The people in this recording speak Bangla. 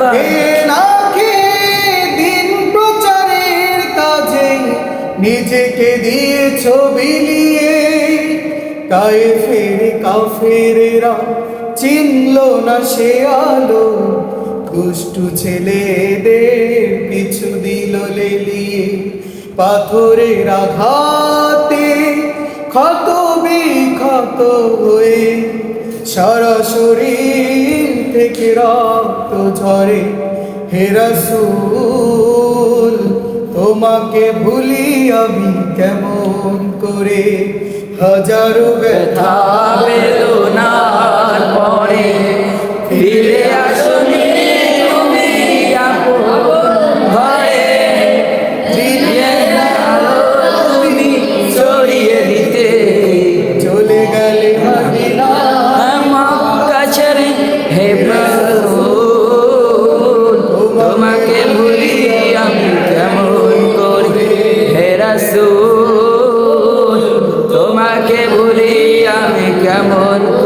লাগে বা এ না খেয়ে দিন প্রচারের কাজে নিজেকে দিয়েছ বিলিয়ে কায়ে ফেরে কাফেরেরা চিনল না সে আলো। দুষ্টু ছেলেদের পিছু দিল লেলিয়ে। পাথরের আঘাতে ক্ষত বিক্ষত হয়ে সারা শরীর থেকে রক্ত ঝরে হেরাসুল তোমাকে ভুলি আমি কেমন করে? হাজারো ব্যথা Lord.